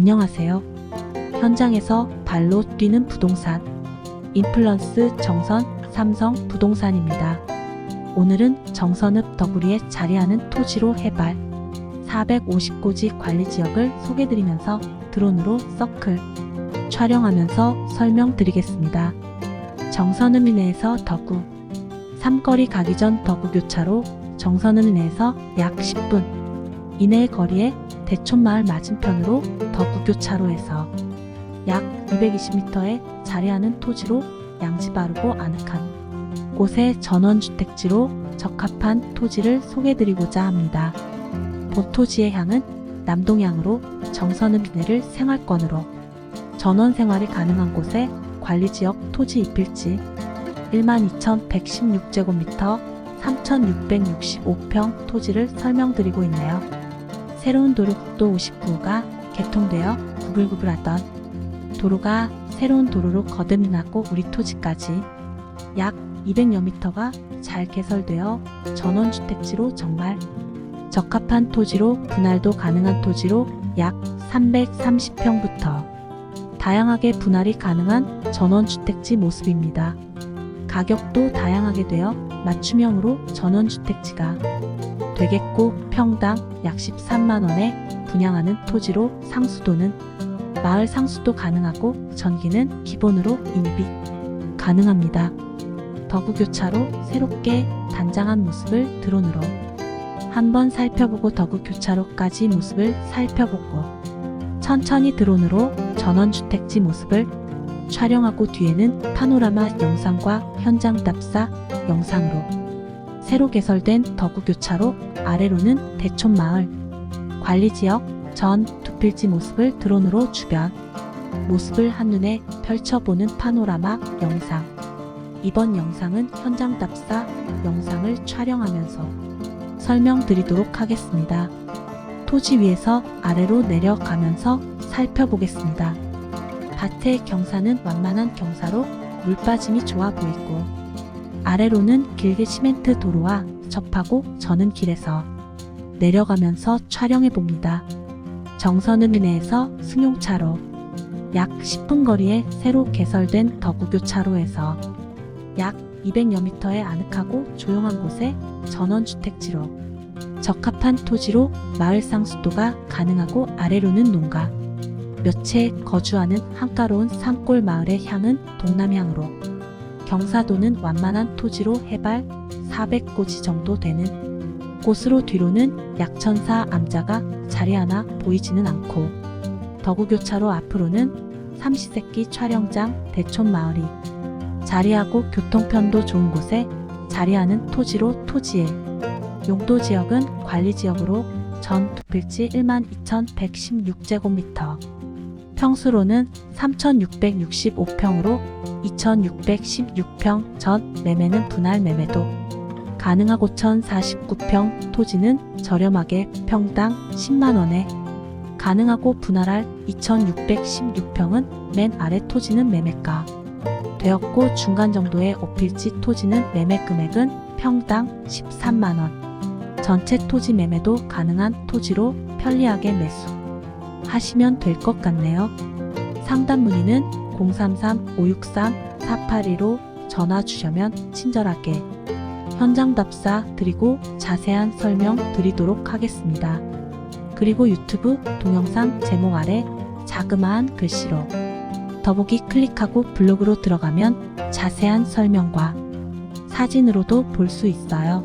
안녕하세요. 현장에서 발로 뛰는 부동산. 인플런스 정선 삼성 부동산입니다. 오늘은 정선읍 덕우리에 자리하는 토지로 해발 450고지 관리 지역을 소개드리면서 드론으로 서클 촬영하면서 설명드리겠습니다. 정선읍 이내에서 덕우 삼거리 가기 전 덕우 교차로 정선읍 이내에서 약 10분 이내의 거리에 대촌마을 맞은편으로 덕우 교차로에서 약 220m에 자리하는 토지로 양지 바르고 아늑한 곳의 전원주택지로 적합한 토지를 소개드리고자 합니다. 보토지의 향은 남동향으로 정선읍 이내를 생활권으로 전원 생활이 가능한 곳에 관리지역 토지 입필지 12,116제곱미터 3,665평 토지를 설명드리고 있네요. 새로운 도로 국도 59가 개통되어 구불구불하던 도로가 새로운 도로로 거듭나고 우리 토지까지 약 200여 미터가 잘 개설되어 전원주택지로 정말 적합한 토지로 분할도 가능한 토지로 약 330평부터 다양하게 분할이 가능한 전원주택지 모습입니다. 가격도 다양하게 되어 맞춤형으로 전원주택지가 되겠고 평당 약 13만원에 분양하는 토지로 상수도는 마을 상수도 가능하고 전기는 기본으로 인입이 가능합니다. 덕우교차로 새롭게 단장한 모습을 드론으로 한번 살펴보고 덕우교차로까지 모습을 살펴보고 천천히 드론으로 전원주택지 모습을 촬영하고 뒤에는 파노라마 영상과 현장 답사 영상으로 새로 개설된 덕우교차로 아래로는 대촌마을 관리지역 전 두필지 모습을 드론으로 주변 모습을 한눈에 펼쳐보는 파노라마 영상 이번 영상은 현장 답사 영상을 촬영하면서 설명드리도록 하겠습니다. 토지 위에서 아래로 내려가면서 살펴보겠습니다. 밭의 경사는 완만한 경사로 물 빠짐이 좋아 보이고 아래로는 길게 시멘트 도로와 접하고 저는 길에서 내려가면서 촬영해 봅니다. 정선은 은혜에서 승용차로 약 10분 거리에 새로 개설된 덕우교차로에서 약 200여 미터의 아늑하고 조용한 곳에 전원주택지로 적합한 토지로 마을 상수도가 가능하고 아래로는 농가 몇 채 거주하는 한가로운 산골 마을의 향은 동남향으로 경사도는 완만한 토지로 해발 400고지 정도 되는. 곳으로 뒤로는 약천사 암자가 자리 하나 보이지는 않고 덕우교차로 앞으로는 삼시세끼 촬영장 대촌마을이. 자리하고 교통편도 좋은 곳에 자리하는 토지로 토지에. 용도 지역은 관리 지역으로 전 두필지 12,116제곱미터 평수로는 3,665평으로 2,616평 전 매매는 분할 매매도 가능하고 1,049평 토지는 저렴하게 평당 10만원에 가능하고 분할할 2,616평은 맨 아래 토지는 매매가 되었고 중간 정도의 오필지 토지는 매매 금액은 평당 13만원. 전체 토지 매매도 가능한 토지로 편리하게 매수 하시면 될 것 같네요. 상담 문의는 033-563-4815 전화 주시면 친절하게 현장 답사 드리고 자세한 설명 드리도록 하겠습니다. 그리고 유튜브 동영상 제목 아래 자그마한 글씨로 더보기 클릭하고 블로그로 들어가면 자세한 설명과 사진으로도 볼 수 있어요.